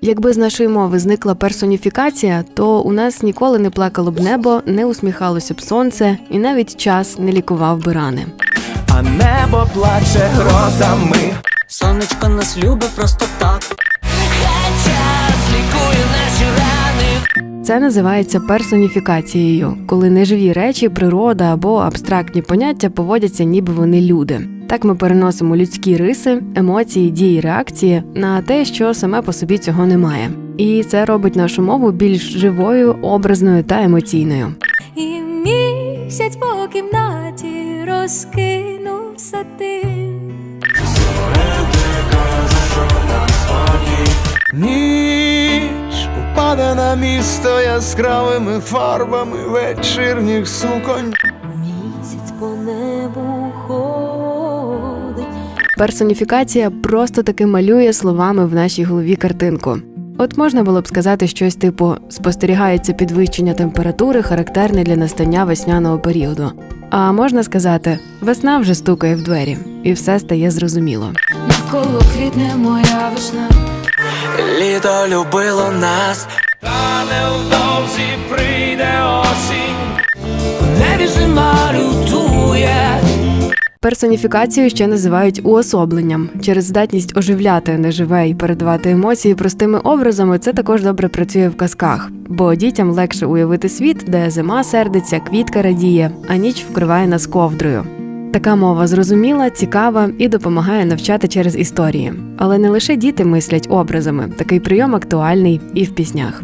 Якби з нашої мови зникла персоніфікація, то у нас ніколи не плакало б небо, не усміхалося б сонце, і навіть час не лікував би рани. а небо плаче грозами. Сонечко нас любить просто так. Це називається персоніфікацією, коли неживі речі, природа або абстрактні поняття поводяться, ніби вони люди. Так ми переносимо людські риси, емоції, дії, реакції на те, що саме по собі цього немає. І це робить нашу мову більш живою, образною та емоційною. І місяць по кімнаті розкинув сатин. Ніч упаде на місто яскравими фарбами вечірніх суконь. Місяць по небу. Персоніфікація просто таки малює словами в нашій голові картинку. От можна було б сказати щось типу спостерігається підвищення температури, характерне для настання весняного періоду. А можна сказати, весна вже стукає в двері, і все стає зрозуміло. Навколо квітне моя весна. Літо любило нас, та невдовзі прийде осінь. Персоніфікацію ще називають уособленням. Через здатність оживляти неживе і передавати емоції простими образами. Це також добре працює в казках, бо дітям легше уявити світ, де зима сердиться, квітка радіє, а ніч вкриває нас ковдрою. Така мова зрозуміла, цікава і допомагає навчати через історії. Але не лише діти мислять образами. Такий прийом актуальний і в піснях.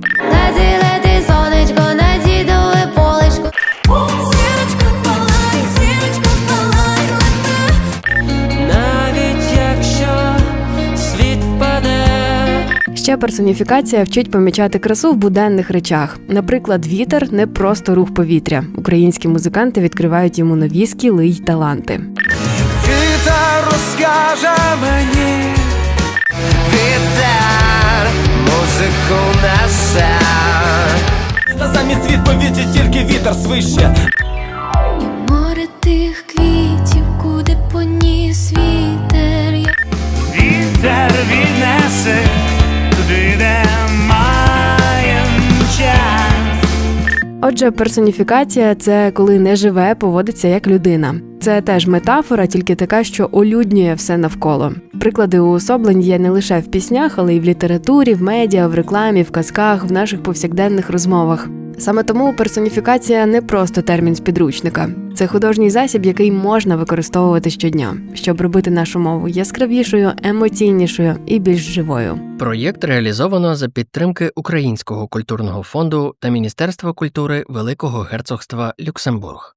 Ще персоніфікація вчить помічати красу в буденних речах. Наприклад, вітер не просто рух повітря. Українські музиканти відкривають йому нові скіли й таланти. Вітер розкаже мені, вітер музику несе. Та замість відповіді тільки вітер свище. І море тих квітів, куди поніс вітер. Отже, персоніфікація це коли не живе, поводиться як людина. Це теж метафора, тільки така, що олюднює все навколо. Приклади уособлень є не лише в піснях, але й в літературі, в медіа, в рекламі, в казках, в наших повсякденних розмовах. Саме тому персоніфікація не просто термін з підручника, це художній засіб, який можна використовувати щодня, щоб робити нашу мову яскравішою, емоційнішою і більш живою. Проєкт реалізовано за підтримки Українського культурного фонду та Міністерства культури Великого Герцогства Люксембург.